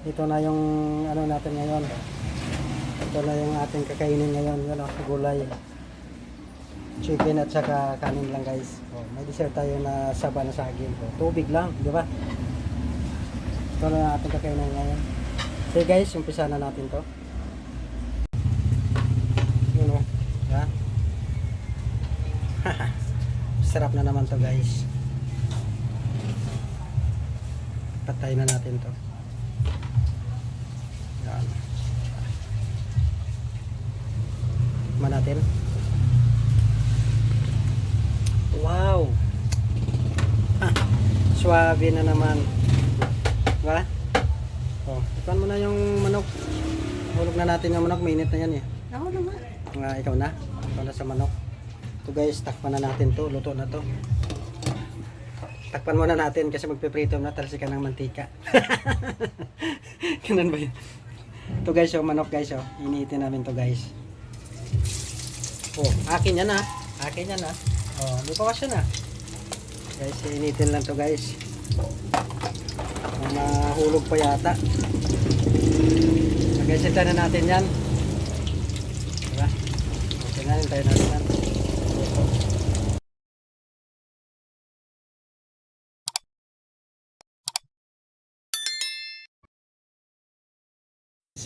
ito na yung ano natin ngayon. Ito na yung ating kakainin ngayon. Yun oh, gulay. Chicken at saka kanin lang guys. Oh, may dessert tayo na saba na saging. Oh, tubig lang, di ba? Ito na ating kakainin ngayon. So guys, umpisa na natin to. Yun oh. Sarap na naman to guys. Patay na natin to. Yan. Tikman natin. Wow! Ah, Suwabe na naman. Diba? Oh, tikman mo na yung manok. Hulog na natin yung manok. Minute na yan eh. Ako naman. Nga, ikaw na. Ikaw na sa manok. Ito guys, takpan na natin to. Luto na to. Takpan muna natin kasi magpiprito na talsikan ng mantika. Ganun ba yun? Ito guys, yung manok guys, oh. Iniitin namin to guys. Oh, akin yan ah. Akin yan ah. Oh, di pa kasi na. Guys, initin lang to guys. Mahulog pa yata. So guys, ito na natin yan. Diba? Okay na, hintayin natin yan.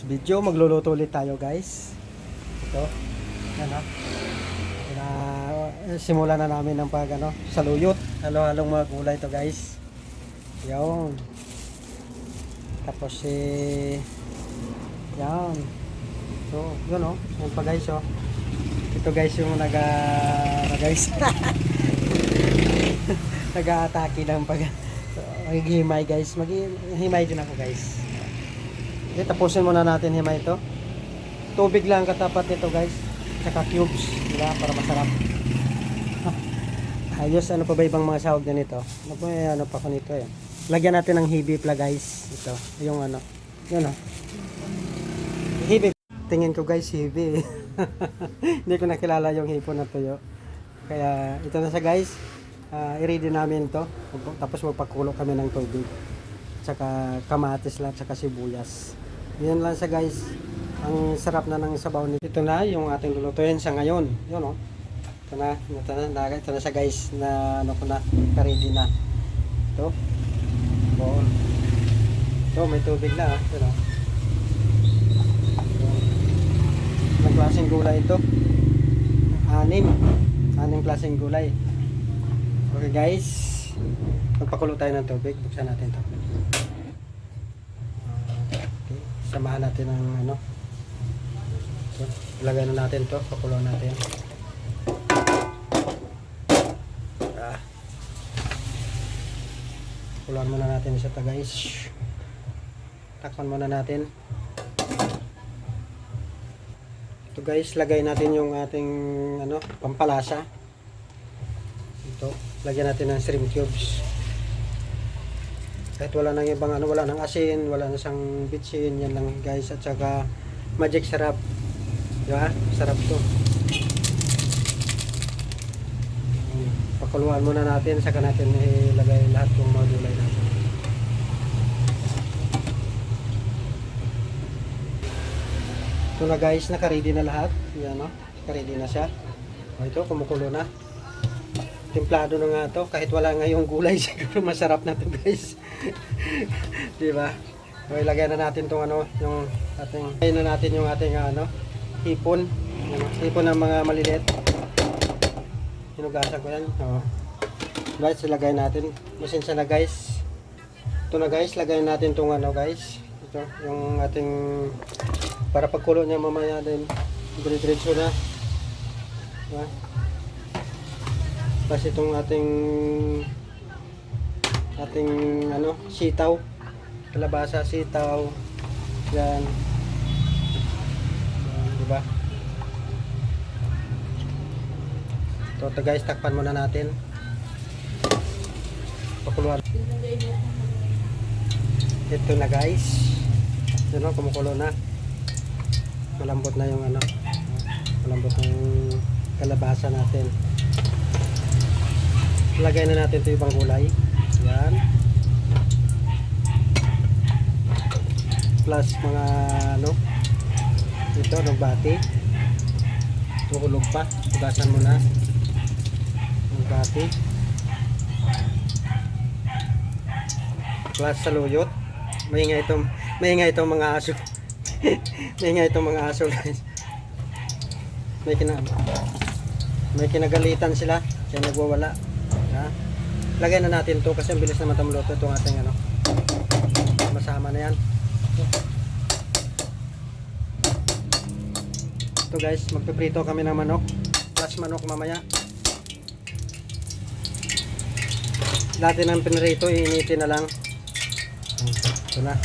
This video, magluluto ulit tayo guys. Ito. Yan ha. Na, eh, simulan na namin ng pag ano, saluyot. Halo-halong mga gulay to guys. Yan. Tapos eh, yan. So, yun oh. Yan pa guys oh. Ito guys yung naga, na guys. Nag-aatake ng pag so, maghihimay guys. Maghihimay din ako guys. Okay, tapusin muna natin himay ito. Tubig lang katapat nito guys. Tsaka cubes. Diba? Para masarap. Ayos, ano pa ba ibang mga sahog na nito? Ano po eh, ano pa ko nito eh. Lagyan natin ng hibi pla guys. Ito, yung ano. Yun oh. Hibi. Tingin ko guys, hibi. Hindi ko nakilala yung hipon na tuyo. Kaya ito na sa guys. Ah, i-ready namin to. Tapos magpakulo kami ng tubig. Tsaka kamatis lang, tsaka sibuyas. Yan lang sa guys. Ang sarap na ng sabaw nito. Ito na yung ating lulutuin sa ngayon. Yun oh. Ito na, ito na, na, ito na siya guys na ano ko na, ready na. Ito. Bowl. Ito, may tubig na. ah. Ito na. Anong klaseng gulay ito? Anim. Anim klaseng gulay. Okay guys. Magpakulo tayo ng tubig. Buksan natin ito. Okay. Samahan natin ng ano. So, ilagay na natin to. Pakulo natin. Ah. Kuluan muna natin siya ta guys. Takpan muna natin. Ito guys, lagay natin yung ating ano, pampalasa. Ito, lagyan natin ng shrimp cubes. Kahit wala nang ibang ano, wala nang asin, wala nang isang bitsin, yan lang guys. At saka magic sarap. Di ba? Sarap to. Mm, Pakuluan muna natin, saka natin ilagay lahat ng mga gulay natin. Ito na guys, naka-ready na lahat. Yan no, naka-ready na siya. O ito, kumukulo na. Templado na nga to. Kahit wala nga yung gulay, siguro masarap na to guys. Di ba? So, ilagay na natin tong ano, yung ating, ilagay na natin yung ating ano, hipon. Hipon ng mga maliliit. Hinugasan ko yan. O. Guys, ilagay natin. Masensya na guys. Ito na guys, lagay natin tong ano guys. Ito, yung ating para pagkulo niya mamaya din dire-diretso na diba? kasi itong ating ating ano sitaw. Kalabasa sitaw. Yan. Yan diba? Ito to guys takpan muna natin. Pakuluan. Ito na guys. Yun o kumukulo na. Malambot na yung ano malambot na yung kalabasa natin. Lagay na natin ito ibang gulay yan. Plus mga ano ito nagbati. Tuhulog pa. Tugasan mo na. Nagbati. Plus saluyot maingay itong maingay itong mga aso. Maingay itong mga aso guys. May kina may kinagalitan sila. Kaya nagwawala. Ha? Lagay na natin to kasi ang bilis na matamluto itong ating ano masama na yan. Ito guys magpiprito kami ng manok. Plus manok mamaya. Dati ng pinrito iinitin na lang. Ito na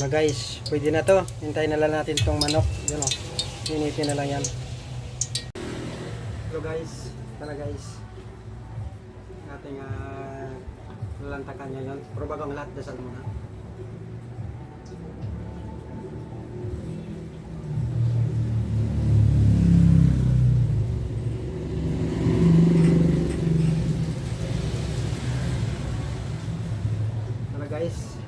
Na guys, pwede na to. Hintayin na lang natin tong manok. Yun o. Initin na lang yan. Hello guys. Na guys. Ating uh, lalantakan niya yun. Pero lahat, dasal muna. Na guys.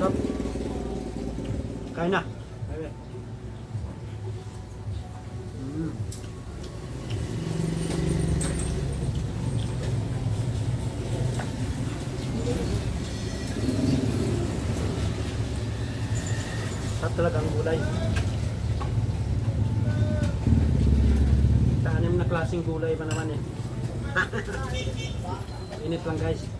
Stop. Kain na. Kain. Mm. Sarap talaga ang gulay. Sa anim na klaseng gulay pa naman eh. Init lang guys.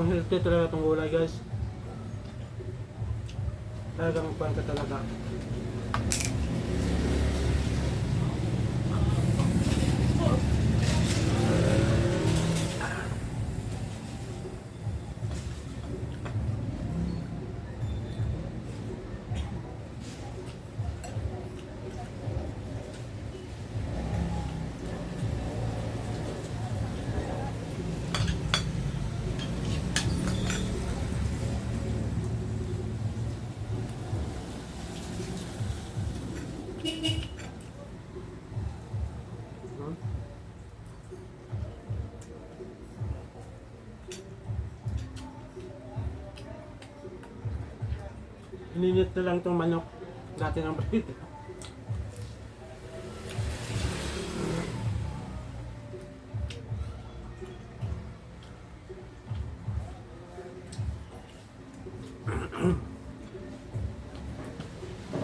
Pang healthy talaga itong gulay guys. Talagang pang ka talaga. Ininit na lang itong manok dati ng bakit.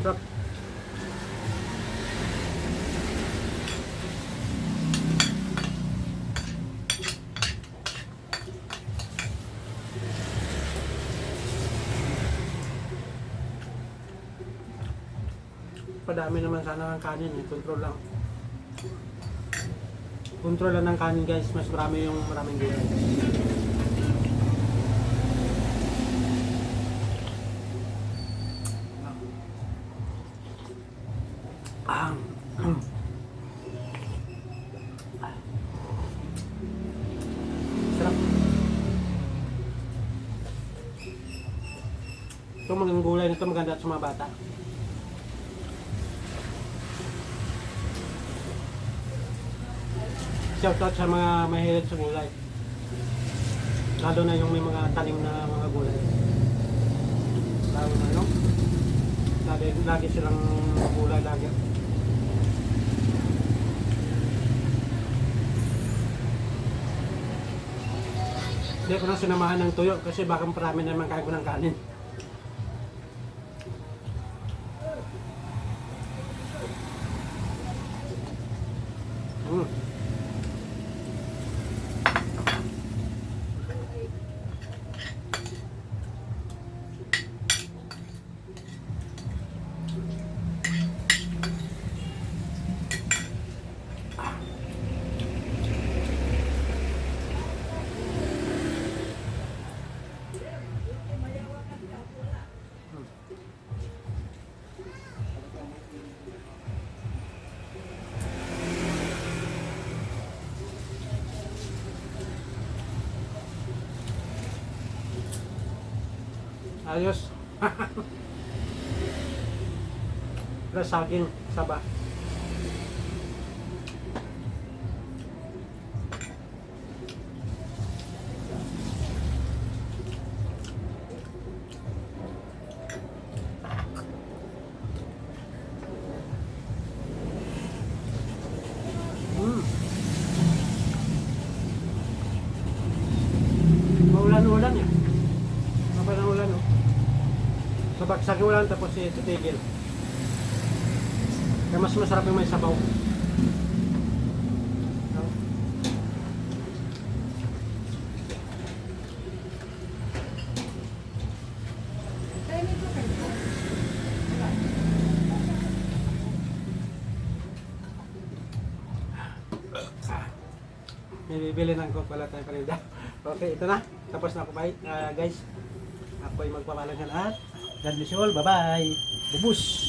Sarap. Madami naman sana ng kanin eh. Control lang. Control lang ng kanin guys. Mas marami yung maraming gulay. Ah. Mm. Sarap. Ito magandang gulay nito maganda sa mga bata. Shout out sa mga mahilig sa gulay. Lalo na yung may mga tanim na mga gulay. Lalo na no? Lagi, lagi silang gulay lagi. Hindi ko na sinamahan ng tuyo kasi baka marami naman kain ko ng kanin. Mm. Ayos. Plus saging, saba. Yung ulan tapos si titigil. Kaya mas masarap yung may sabaw. May bibili ng coke pala tayo paninda. Okay, ito na. Tapos na ako bye. Ah, guys, ako'y magpapalagan at God bless you all. Bye-bye. Bubus!